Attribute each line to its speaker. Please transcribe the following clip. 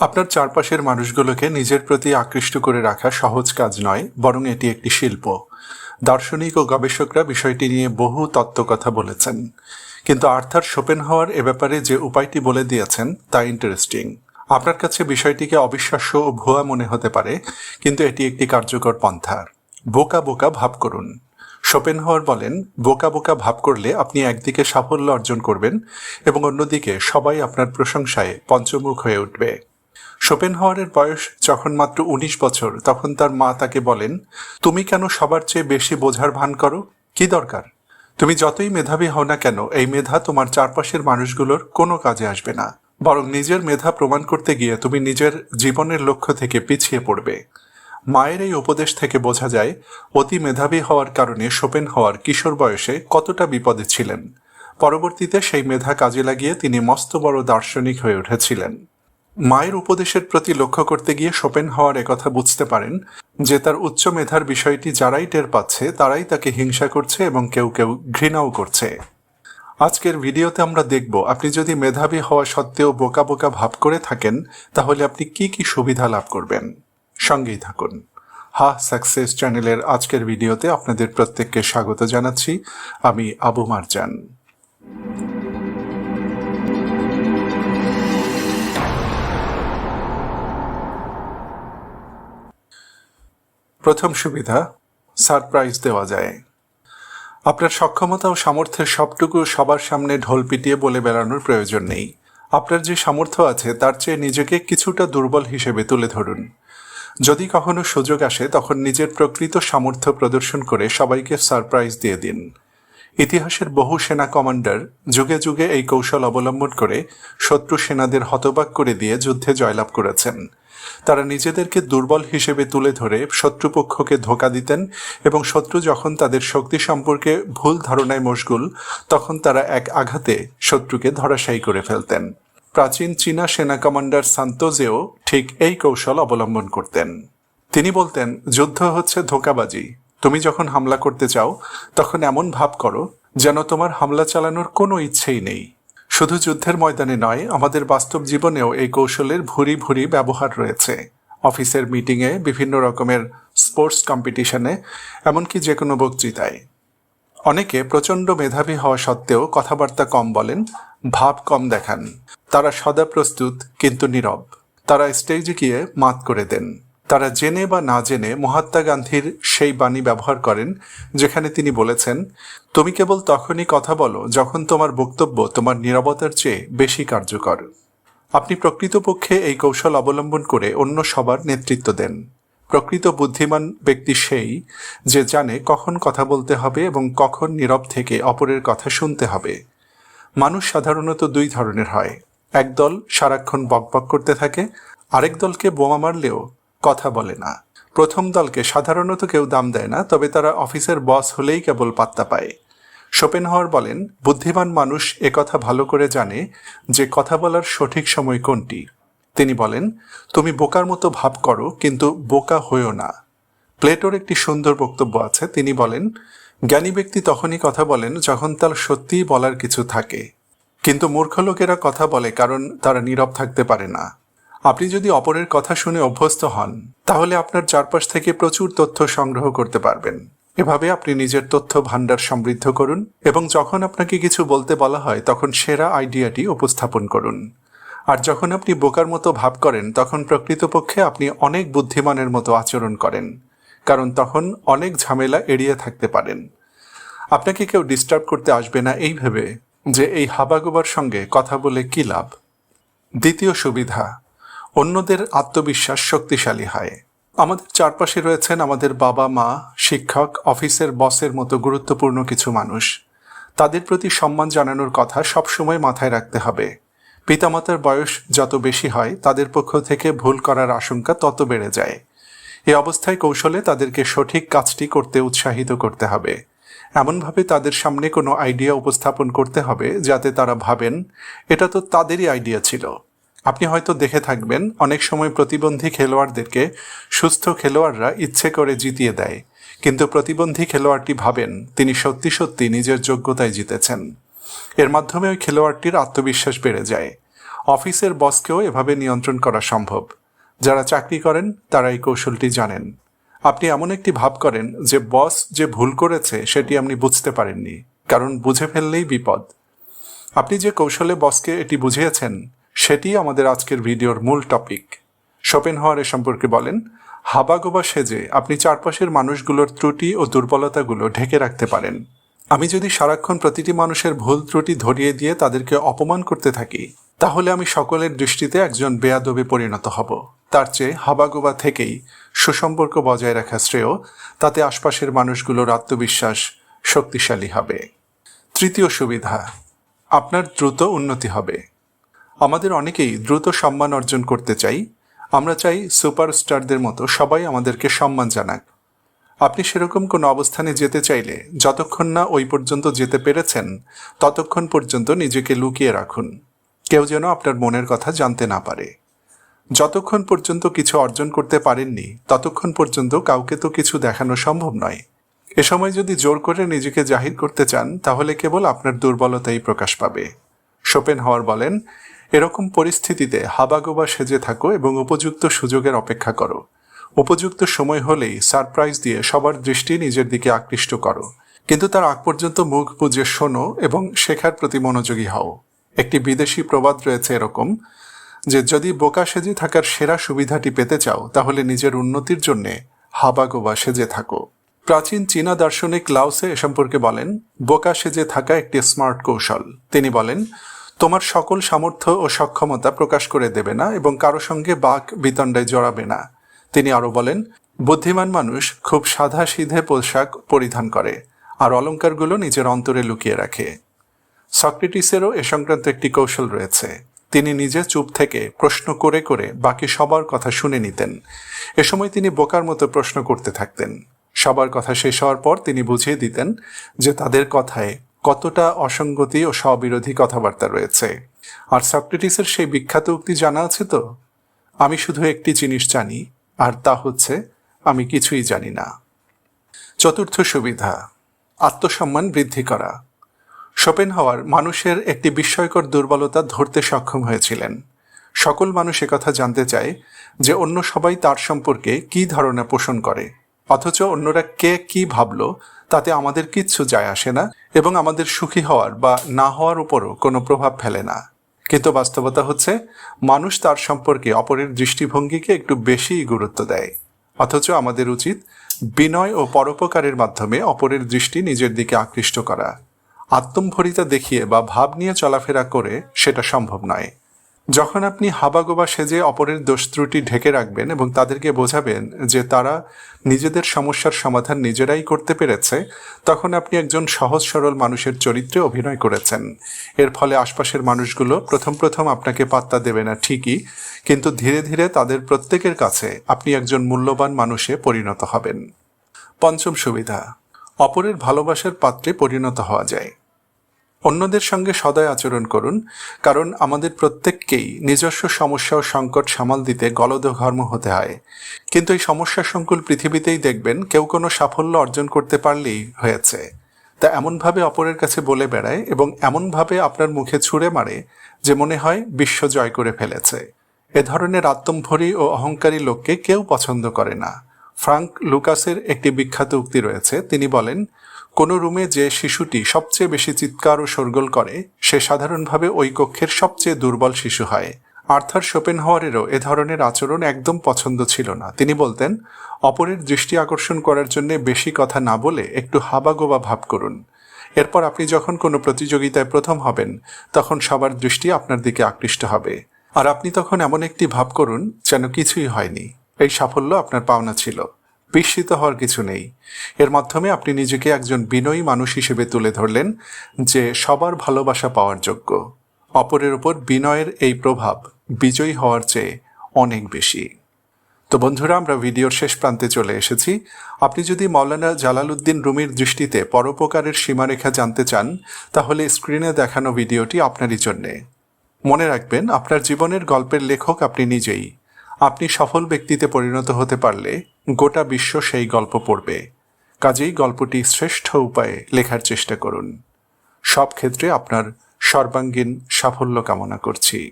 Speaker 1: আপনার চারপাশের মানুষগুলোকে নিজের প্রতি আকৃষ্ট করে রাখা সহজ কাজ নয়, বরং এটি একটি শিল্প। দার্শনিক ও গবেষকরা বিষয়টি নিয়ে বহু তত্ত্ব কথা বলেছেন। কিন্তু আর্থার শোপেন হওয়ার এ ব্যাপারে যে উপায়টি বলে দিয়েছেন, তা ইন্টারেস্টিং আপনার কাছে বিষয়টিকে অবিশ্বাস্য ও ভুয়া মনে হতে পারে, কিন্তু এটি একটি কার্যকর পন্থা। বোকা বোকা ভাব করুন। শোপেন হওয়ার বলেন, বোকা বোকা ভাব করলে আপনি একদিকে সাফল্য অর্জন করবেন এবং অন্যদিকে সবাই আপনার প্রশংসায় পঞ্চমুখ হয়ে উঠবে। শোপেনহাওয়ারের বয়স যখন মাত্র উনিশ বছর, তখন তার মা তাকে বলেন, তুমি কেন সবার চেয়ে বেশি বোঝার ভান করো? কি দরকার? তুমি যতই মেধাবী হও না কেন, এই মেধা তোমার চারপাশের মানুষগুলোর কোনো কাজে আসবে না। বরং নিজের মেধা প্রমাণ করতে গিয়ে তুমি নিজের জীবনের লক্ষ্য থেকে পিছিয়ে পড়বে। মায়ের এই উপদেশ থেকে বোঝা যায়, অতি মেধাবী হওয়ার কারণে শোপেন হওয়ার কিশোর বয়সে কতটা বিপদে ছিলেন। পরবর্তীতে সেই মেধা কাজে লাগিয়ে তিনি মস্ত বড় দার্শনিক হয়ে উঠেছিলেন। মায়ের উপদেশের প্রতি লক্ষ্য করতে গিয়ে শোপেন হওয়ার একথা বুঝতে পারেন যে তার উচ্চ মেধার বিষয়টি যারাই টের পাচ্ছে, তারাই তাকে হিংসা করছে এবং কেউ কেউ ঘৃণাও করছে। আজকের ভিডিওতে আমরা দেখব, আপনি যদি মেধাবী হওয়া সত্ত্বেও বোকা বোকা ভাব করে থাকেন, তাহলে আপনি কি কি সুবিধা লাভ করবেন? সঙ্গেই থাকুন। হা সাকসেস চ্যানেলের আজকের ভিডিওতে আপনাদের প্রত্যেককে স্বাগত জানাচ্ছি। আমি আবু মারজান। প্রথম সুবিধা, সারপ্রাইজ দেওয়া যায়। আপনার সক্ষমতা ও সামর্থ্যের সবটুকু সবার সামনে ঢোল পিটিয়ে বলে বেড়ানোর প্রয়োজন নেই। আপনার যে সামর্থ্য আছে, তার চেয়ে নিজেকে কিছুটা দুর্বল হিসেবে তুলে ধরুন। যদি কখনো সুযোগ আসে, তখন নিজের প্রকৃত সামর্থ্য প্রদর্শন করে সবাইকে সারপ্রাইজ দিয়ে দিন। ইতিহাসের বহু সেনা কমান্ডার যুগে যুগে এই কৌশল অবলম্বন করে শত্রু সেনাদের হতবাক করে দিয়ে যুদ্ধে জয়লাভ করেছেন। তারা নিজেদেরকে দুর্বল হিসেবে তুলে ধরে শত্রুপক্ষকে ধোকা দিতেন এবং শত্রু যখন তাদের শক্তি সম্পর্কে ভুল ধারণায় মশগুল, তখন তারা এক আঘাতে শত্রুকে ধরাশায়ী করে ফেলতেন। প্রাচীন চীনা সেনা কমান্ডার সান্তোজেও ঠিক এই কৌশল অবলম্বন করতেন। তিনি বলতেন, যুদ্ধ হচ্ছে ধোকাবাজি। তুমি যখন হামলা করতে চাও, তখন এমন ভাব করো যেন তোমার হামলা চালানোর কোনো ইচ্ছেই নেই। শুধু যুদ্ধের ময়দানে নয়, আমাদের বাস্তব জীবনেও এই কৌশলের ভুরি ভুরি ব্যবহার রয়েছে। অফিসের মিটিংয়ে বিভিন্ন রকমের স্পোর্টস কম্পিটিশনে, এমনকি যে কোনো বক্তৃতায়। অনেকে প্রচণ্ড মেধাবী হওয়া সত্ত্বেও কথাবার্তা কম বলেন, ভাব কম দেখান। তারা সদা প্রস্তুত, কিন্তু নীরব। তারা স্টেজে গিয়ে মাত করে দেন। তারা জেনে বা না জেনে মহাত্মা গান্ধীর সেই বাণী ব্যবহার করেন, যেখানে তিনি বলেছেন, তুমি কেবল তখনই কথা বলো যখন তোমার বক্তব্য তোমার নিরবতার চেয়ে বেশি কার্যকর। আপনি প্রকৃতপক্ষে এই কৌশল অবলম্বন করে অন্য সবার নেতৃত্ব দেন। প্রকৃত বুদ্ধিমান ব্যক্তি সেই যে জানে কখন কথা বলতে হবে এবং কখন নীরব থেকে অপরের কথা শুনতে হবে। মানুষ সাধারণত দুই ধরনের হয়। একদল সারাক্ষণ বকবক করতে থাকে, আরেক দলকে বোমা মারলেও কথা বলে না। প্রথম দলকে সাধারণত কেউ দাম দেয় না, তবে তারা অফিসের বস হলেই কেবল পাত্তা পায়। শোপেনহাওয়ার বলেন, বুদ্ধিমান মানুষ একথা ভালো করে জানে যে কথা বলার সঠিক সময় কোনটি। তিনি বলেন, তুমি বোকার মতো ভাব করো, কিন্তু বোকা হয়েও না। প্লেটোর একটি সুন্দর বক্তব্য আছে। তিনি বলেন, জ্ঞানী ব্যক্তি তখনই কথা বলেন যখন তার সত্যিই বলার কিছু থাকে। কিন্তু মূর্খ লোকেরা কথা বলে কারণ তারা নীরব থাকতে পারে না। আপনি যদি অপরের কথা শুনে অভ্যস্ত হন, তাহলে আপনার চারপাশ থেকে প্রচুর তথ্য সংগ্রহ করতে পারবেন। এভাবে আপনি নিজের তথ্য ভাণ্ডার সমৃদ্ধ করুন এবং যখন আপনাকে কিছু বলতে বলা হয়, তখন সেরা আইডিয়াটি উপস্থাপন করুন। আর যখন আপনি বোকার মতো ভাব করেন, তখন প্রকৃতপক্ষে আপনি অনেক বুদ্ধিমানের মতো আচরণ করেন, কারণ তখন অনেক ঝামেলা এড়িয়ে থাকতে পারেন। আপনাকে কেউ ডিস্টার্ব করতে আসবে না এই ভেবে যে এই হাবাগোবার সঙ্গে কথা বলে কি লাভ? দ্বিতীয় সুবিধা অন্যদের আত্মবিশ্বাস শক্তিশালী হয়। আমাদের চারপাশে রয়েছেন আমাদের বাবা মা, শিক্ষক, অফিসের বসের মতো গুরুত্বপূর্ণ কিছু মানুষ। তাদের প্রতি সম্মান জানানোর কথা সবসময় মাথায় রাখতে হবে। পিতামাতার বয়স যত বেশি হয়, তাদের পক্ষ থেকে ভুল করার আশঙ্কা তত বেড়ে যায়। এ অবস্থায় কৌশলে তাদেরকে সঠিক কাজটি করতে উৎসাহিত করতে হবে। এমনভাবে তাদের সামনে কোনো আইডিয়া উপস্থাপন করতে হবে, যাতে তারা ভাবেন, এটা তো তাদেরই আইডিয়া ছিল। আপনি হয়তো দেখে থাকবেন, অনেক সময় প্রতিবন্ধী খেলোয়াড়দেরকে সুস্থ খেলোয়াড়রা ইচ্ছে করে জিতিয়ে দেয়। কিন্তু প্রতিবন্ধী খেলোয়াড়টি ভাবেন, তিনি সত্যি সত্যি নিজের যোগ্যতায় জিতেছেন। এর মাধ্যমে ওই খেলোয়াড়টির আত্মবিশ্বাস বেড়ে যায়। অফিসের বসকেও এভাবে নিয়ন্ত্রণ করা সম্ভব। যারা চাকরি করেন, তারা এই কৌশলটি জানেন। আপনি এমন একটি ভাব করেন যে বস যে ভুল করেছে, সেটি আপনি বুঝতে পারেননি। কারণ বুঝে ফেললেই বিপদ। আপনি যে কৌশলে বসকে এটি বুঝিয়েছেন সেটি আমাদের আজকের ভিডিওর মূল টপিক শোপেন হওয়ার এ সম্পর্কে বলেন, হাবাগোবা সেজে আপনি চারপাশের মানুষগুলোর ত্রুটি ও দুর্বলতাগুলো ঢেকে রাখতে পারেন। আমি যদি সারাক্ষণ প্রতিটি মানুষের ভুল ত্রুটি ধরিয়ে দিয়ে তাদেরকে অপমান করতে থাকি, তাহলে আমি সকলের দৃষ্টিতে একজন বেয়াদবে পরিণত হব। তার চেয়ে হাবাগোবা থেকেই সুসম্পর্ক বজায় রাখা শ্রেয়, তাতে আশপাশের মানুষগুলোর আত্মবিশ্বাস শক্তিশালী হবে। তৃতীয় সুবিধা, আপনার দ্রুত উন্নতি হবে। আমাদের অনেকেই দ্রুত সম্মান অর্জন করতে চাই। আমরা চাই সুপারস্টারদের মতো সবাই আমাদেরকে সম্মান জানাক। আপনি সেরকম কোনো অবস্থানে যেতে চাইলে যতক্ষণ না ওই পর্যন্ত যেতে পেরেছেন, ততক্ষণ পর্যন্ত নিজেকে লুকিয়ে রাখুন। কেউ যেন আপনার মনের কথা জানতে না পারে। যতক্ষণ পর্যন্ত কিছু অর্জন করতে পারেননি, ততক্ষণ পর্যন্ত কাউকে তো কিছু দেখানো সম্ভব নয়। এ সময় যদি জোর করে নিজেকে জাহির করতে চান, তাহলে কেবল আপনার দুর্বলতাই প্রকাশ পাবে। শোপেন হওয়ার বলেন এরকম পরিস্থিতিতে হাবাগোবা সেজে থাকো এবং উপযুক্ত সুযোগের অপেক্ষা করো। উপযুক্ত সময় হলেই সারপ্রাইজ দিয়ে সবার দৃষ্টি নিজের দিকে আকৃষ্ট করো। কিন্তু তার আগ পর্যন্ত মুখ বুঝে শোনো এবং শেখার প্রতি মনোযোগী হও। একটি বিদেশি প্রবাদ রয়েছে এরকম যে, যদি বোকা সেজে থাকার সেরা সুবিধাটি পেতে চাও, তাহলে নিজের উন্নতির জন্যে হাবাগোবা সেজে থাকো। প্রাচীন চীনা দার্শনিক লাউসে এ সম্পর্কে বলেন, বোকা সেজে থাকা একটি স্মার্ট কৌশল। তিনি বলেন তোমার সকল সামর্থ্য ও সক্ষমতা প্রকাশ করে দেবে না এবং কারও সঙ্গে বাক বিতণ্ডায় জড়াবে না। তিনি আরও বলেন, বুদ্ধিমান মানুষ খুব সাদা সিধে পোশাক পরিধান করে, আর অলঙ্কারগুলো নিজের অন্তরে লুকিয়ে রাখে। সক্রেটিসেরও এ সংক্রান্ত একটি কৌশল রয়েছে। তিনি নিজে চুপ থেকে প্রশ্ন করে করে বাকি সবার কথা শুনে নিতেন। এ সময় তিনি বোকার মতো প্রশ্ন করতে থাকতেন। সবার কথা শেষ হওয়ার পর তিনি বুঝিয়ে দিতেন যে তাদের কথায় কতটা অসঙ্গতি ও স্ববিরোধী কথাবার্তা রয়েছে। আর সক্রেটিসের সেই বিখ্যাত উক্তি জানা আছে তো? আমি শুধু একটি জিনিস জানি, আর তা হচ্ছে, আমি কিছুই জানি না। চতুর্থ সুবিধা, আত্মসম্মান বৃদ্ধি করা। শোপেন হওয়ার মানুষের একটি বিস্ময়কর দুর্বলতা ধরতে সক্ষম হয়েছিলেন। সকল মানুষ কথা জানতে চায় যে অন্য সবাই তার সম্পর্কে কি ধারণা পোষণ করে। অথচ অন্যরা কে কি ভাবল, তাতে আমাদের কিচ্ছু যায় আসে না এবং আমাদের সুখী হওয়ার বা না হওয়ার উপরও কোনো প্রভাব ফেলে না। কিন্তু বাস্তবতা হচ্ছে, মানুষ তার সম্পর্কে অপরের দৃষ্টিভঙ্গিকে একটু বেশি গুরুত্ব দেয়। অথচ আমাদের উচিত বিনয় ও পরোপকারের মাধ্যমে অপরের দৃষ্টি নিজের দিকে আকৃষ্ট করা। আত্মম্ভরিতা দেখিয়ে বা ভাব নিয়ে চলাফেরা করে সেটা সম্ভব নয়। যখন আপনি হাবাগোবা সেজে অপরের দোষ ত্রুটি ঢেকে রাখবেন এবং তাদেরকে বোঝাবেন যে তারা নিজেদের সমস্যার সমাধান নিজেরাই করতে পেরেছে, তখন আপনি একজন সহজ সরল মানুষের চরিত্রে অভিনয় করেছেন। এর ফলে আশপাশের মানুষগুলো প্রথম প্রথম আপনাকে পাত্তা দেবে না ঠিকই, কিন্তু ধীরে ধীরে তাদের প্রত্যেকের কাছে আপনি একজন মূল্যবান মানুষে পরিণত হবেন। পঞ্চম সুবিধা, অপরের ভালোবাসার পাত্রে পরিণত হওয়া যায়। অন্যদের সঙ্গে সদয় আচরণ করুন, কারণ আমাদের প্রত্যেককেই নিজস্ব সমস্যা ও সংকট সামাল দিতে গলদঘর্ম হতে হয়। কিন্তু এই সমস্যা সংকুল পৃথিবীতেই দেখবেন কেউ কোনো সাফল্য অর্জন করতে পারলেই হয়েছে। তা এমনভাবে অপরের কাছে বলে বেড়ায় এবং এমনভাবে আপনার মুখে ছুঁড়ে মারে যে মনে হয় বিশ্ব জয় করে ফেলেছে। এ ধরনের আত্মম্ভরী ও অহংকারী লোককে কেউ পছন্দ করে না। ফ্রাঙ্ক লুকাসের একটি বিখ্যাত উক্তি রয়েছে। তিনি বলেন, কোনো রুমে যে শিশুটি সবচেয়ে বেশি চিৎকার ও শোরগোল করে, সে সাধারণভাবে ওই কক্ষের সবচেয়ে দুর্বল শিশু হয়। আর্থার শোপেন হওয়ারেরও এ ধরনের আচরণ একদম পছন্দ ছিল না। তিনি বলতেন, অপরের দৃষ্টি আকর্ষণ করার জন্য বেশি কথা না বলে একটু হাবাগোবা ভাব করুন। এরপর আপনি যখন কোনো প্রতিযোগিতায় প্রথম হবেন, তখন সবার দৃষ্টি আপনার দিকে আকৃষ্ট হবে। আর আপনি তখন এমন একটি ভাব করুন যেন কিছুই হয়নি। এই সাফল্য আপনার পাওনা ছিল। বিস্মিত হওয়ার কিছু নেই। এর মাধ্যমে আপনি নিজেকে একজন বিনয়ী মানুষ হিসেবে তুলে ধরলেন, যে সবার ভালোবাসা পাওয়ার যোগ্য। অপরের ওপর বিনয়ের এই প্রভাব বিজয়ী হওয়ার চেয়ে অনেক বেশি। তো বন্ধুরা, আমরা ভিডিওর শেষ প্রান্তে চলে এসেছি। আপনি যদি মৌলানা জালালউদ্দিন রুমির দৃষ্টিতে পরোপকারের সীমারেখা জানতে চান, তাহলে স্ক্রিনে দেখানো ভিডিওটি আপনারই জন্যে। মনে রাখবেন, আপনার জীবনের গল্পের লেখক আপনি নিজেই। আপনি সফল ব্যক্তিতে পরিণত হতে পারলে গোটা বিশ্ব সেই গল্প পড়বে। কাজেই গল্পটি শ্রেষ্ঠ উপায়ে লেখার চেষ্টা করুন। সব ক্ষেত্রে আপনার সর্বাঙ্গীন সাফল্য কামনা করছি।